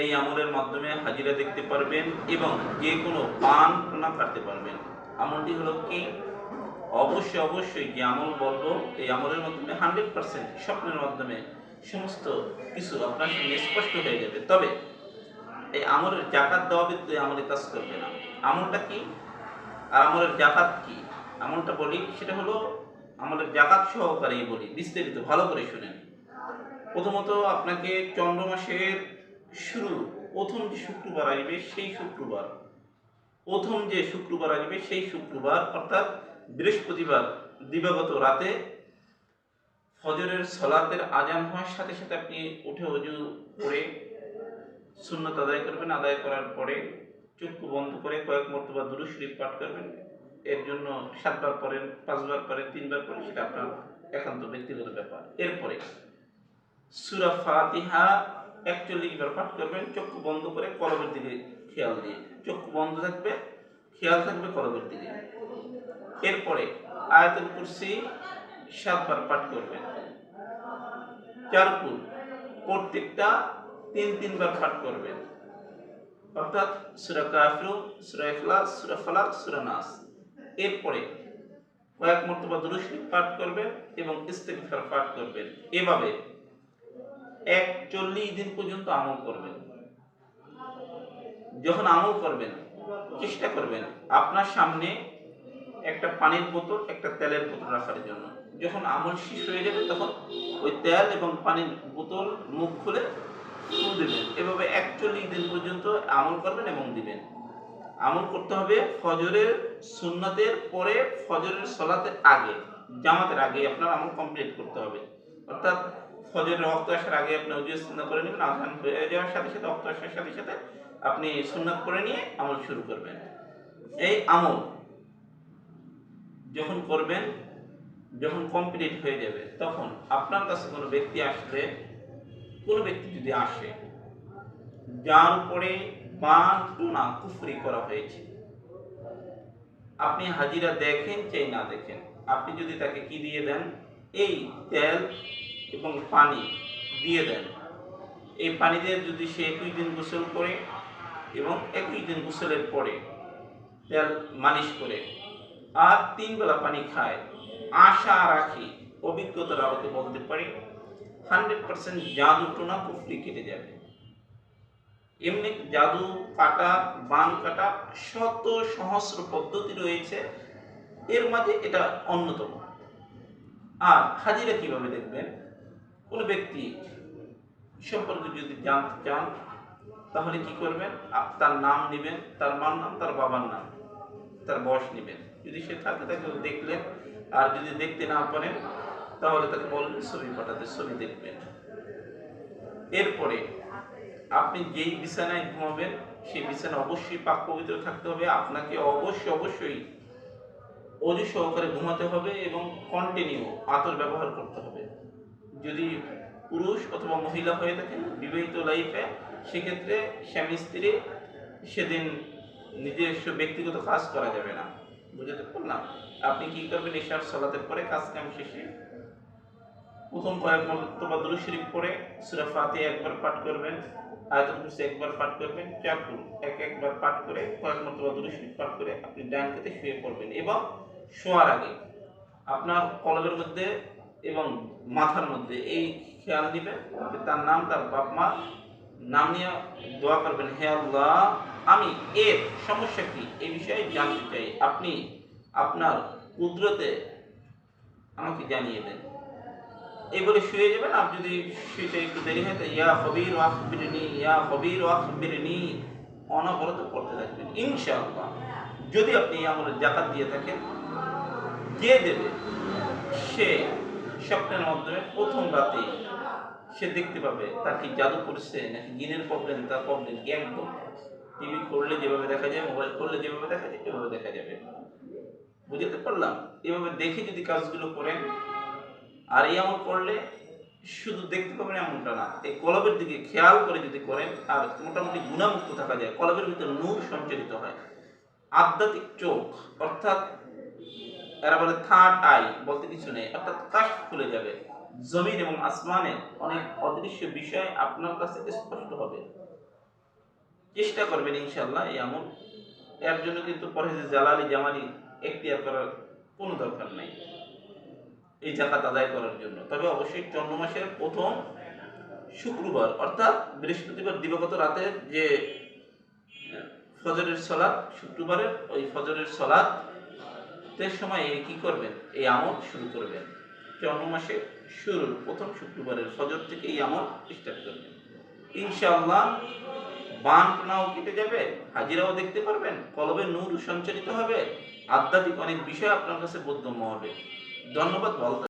এই আমলের মাধ্যমে হাজিরা দেখতে পারবেন এবং যে কোনো পান টোনা কাটতে পারবেন। আমলটি হলো কি? অবশ্যই অবশ্যই যে আমল বলব, এই আমলের মাধ্যমে হান্ড্রেড পার্সেন্ট স্বপ্নের মাধ্যমে সমস্ত কিছু আপনার সামনে স্পষ্ট হয়ে যাবে। তবে এই আমলের জাকাত দেওয়া এই আমলে কাজ করবে না। আমলটা কি? আর আমলের জাকাত কি? আমলটা বলি, সেটা হলো আমলের জাকাত সহকারেই বলি, বিস্তারিত ভালো করে শুনেন। প্রথমত আপনাকে চন্দ্র মাসের শুরু, প্রথম যে শুক্রবার আসবে সেই শুক্রবার। প্রথম যে শুক্রবার আসবে সেই শুক্রবার, অর্থাৎ বৃহস্পতিবার, দিবাগত রাতে ফজরের সলাতের আজান হওয়ার সাথে সাথে আপনি উঠে অজু করে সুন্নত আদায় করবেন। আদায় করার পরে চক্ষু বন্ধ করে কয়েক মর্তবা দুরু শরীফ পাঠ করবেন। এর জন্য সাতবার পরেন পাঁচবার পরেন তিনবার পরেন সেটা আপনার একান্ত ব্যক্তিগত ব্যাপার। এরপরে সুরা ফাতিহা একচল্লিশ বার পাঠ করবেন, চক্ষু বন্ধ করে কলবের দিকে খেয়াল দিয়ে। চক্ষু বন্ধ থাকবে, খেয়াল থাকবে কলবের দিকে। এরপরে আয়াতুল কুরসি সাতবার পাঠ করবেন। চারকুল, প্রত্যেকটা তিন, তিনবার পাঠ করবেন। অর্থাৎ সুরা কাফিরু সুরা ইখলাস, সুরা ফালাক, সুরা নাস। এরপরে কয়েক মর্তবা দুরুশরীফ পাঠ করবেন এবং ইস্তেগফার পাঠ করবেন। এভাবে এক চল্লিশ দিন পর্যন্ত আমল করবেন। যখন আমল করবেন, চেষ্টা করবেন আপনার সামনে একটা পানির বোতল, একটা তেলের বোতল রাখার জন্য। যখন আমল শেষ হয়ে যাবে, তখন ওই তেল এবং পানির বোতল মুখ খুলে ফুল দেবেন। এভাবে একচল্লিশ দিন পর্যন্ত আমল করবেন এবং দিবেন। আমল করতে হবে ফজরের সুন্নতের পরে, ফজরের সলাতের আগে, জামাতের আগে আপনার আমল কমপ্লিট করতে হবে। অর্থাৎ ফজরের রক্ত আসার আগে আপনি উজু সুন্না করে নেবেন আসান হয়ে যাওয়ার সাথে সাথে, রক্ত আসার সাথে সাথে আপনি সুন্নাত করে নিয়ে আমল শুরু করবেন। এই আমল যখন করবেন, যখন কমপ্লিট হয়ে যাবে, তখন আপনার কাছে কোনো ব্যক্তি আসলে, কোনো ব্যক্তি যদি আসে, যার উপরে বান টোনা কুফরি করা হয়েছে, আপনি হাজিরা দেখেন চাই না দেখেন, আপনি যদি তাকে কি দিয়ে দেন, এই তেল এবং পানি দিয়ে দেন। এই পানি দিয়ে যদি সে একুশ দিন গোসল করে এবং একুশ দিন গোসলের পরে তেল মালিশ করে আর তিন বেলা পানি খায়, আশা রাখি অভিজ্ঞতার আলোকে বলতে পারি হান্ড্রেড পার্সেন্ট জাদু টোনা কুফরি কেটে যাবে। এমনি জাদু, কাটা, বান কাটা শত সহস্র পদ্ধতি রয়েছে। এর মাঝে এটা অন্যতম। আর হাজিরা কীভাবে দেখবেন? কোনো ব্যক্তি সম্পর্কে যদি জানতে চান, তাহলে কি করবেন? তার নাম নেবেন, তার মার নাম, তার বাবার নাম, তার বয়স নেবেন। যদি সে থাকে, তাকে দেখলেন, আর যদি দেখতে না পারেন, তাহলে তাকে বলবেন, ছবি পাঠাতে, ছবি দেখবেন। এরপরে আপনি যেই বিছানায় ঘুমাবেন, সেই বিছানা অবশ্যই পাক পবিত্র থাকতে হবে। আপনাকে অবশ্যই অবশ্যই অজু সহকারে ঘুমাতে হবে এবং কন্টিনিউ আতর ব্যবহার করতে হবে। যদি পুরুষ অথবা মহিলা হয়ে থাকেন বিবাহিত লাইফে সেক্ষেত্রে স্বামী স্ত্রী সেদিন নিজস্ব ব্যক্তিগত কাজ করা যাবে না। বুঝতে পারলাম? আপনি কি করবেন? ঈশার সলাতের পরে কাজ কাম শেষে প্রথম কয়েক দুরু শরীফ পরে সুরা ফাতে একবার পাঠ করবেন, আয়াতুল কুরসি একবার পাঠ করবেন চাকুল এক একবার পাঠ করে কয়েক মর্তবা দুরু শরীফ পাঠ করে আপনি ডান কাতে শুয়ে পড়বেন এবং শোয়ার আগে আপনার কলবের মধ্যে এবং মাথার মধ্যে, এই খেয়াল দিবেন তার নাম, তার বাপ মা, নাম নিয়ে দোয়া করবেন, হে আল্লাহ, আমি এর সমস্যা কি? এই বিষয়ে জানতে চাই। আপনি আপনার কুদরতে আমাকে জানিয়ে দেন। এই বলে শুয়ে যাবেন। আর যদি শুয়েতে একটু দেরি হয় তো ইয়া কবির ওয়াকবিরনি ইয়া কবির ওয়াকবিরনি অনবরত পড়তে থাকবেন, ইনশাআল্লাহ। যদি আপনি আমার জাকাত দিয়ে থাকেন যে দেবে, সে স্বপ্নের মাধ্যমে প্রথম রাতে সে দেখতে পাবে তার কি জাদু করছে নাকি জিনের প্রবলেম তার প্রবলেম কি একদম? টিভি করলে যেভাবে দেখা যায় মোবাইল করলে যেভাবে দেখা যায় এভাবে দেখা যাবে। বুঝতে পারলাম? এভাবে দেখে যদি কাজগুলো করেন, আর এই আমল করলে শুধু দেখতে পাবেন এমনটা না, এই কলবের দিকে খেয়াল করে যদি করেন, আর মোটামুটি গুণামুক্ত থাকা যায়, কলবের ভিতরে নূর সঞ্চারিত হয়। আধ্যাত্মিক চোখ, অর্থাৎ এরা বলে থার্ড আই বলতে কিছু নেই, অর্থাৎ কাশ খুলে যাবে। জমিন এবং আসমানের অনেক অদৃশ্য বিষয় আপনার কাছে স্পষ্ট হবে। চেষ্টা করবেন ইনশাল্লাহ এই আমল। এর জন্য কিন্তু পরহেজে জালালি জামালি এখতিয়ার করার কোনো দরকার নাই। এই জাকাত আদায় করার জন্য। তবে অবশ্যই চন্দ্র মাসের প্রথম শুক্রবার, অর্থাৎ বৃহস্পতিবার দিবাগত রাতে যে ফজরের সলাদ শুক্রবারের ওই ফজরের সলাৎ এর সময় কি করবেন? এই আমল শুরু করবেন। চন্দ্র মাসে শুরুর প্রথম শুক্রবারের ফজর থেকে এই আমল স্টার্ট করবেন। ইনশাআল্লাহ বান টনাও কেটে যাবে, হাজিরাও দেখতে পারবেন, কলবে নূর সঞ্চারিত হবে। আধ্যাত্মিক অনেক বিষয় আপনার কাছে বোধগম্য হবে। ধন্যবাদ, ভালো।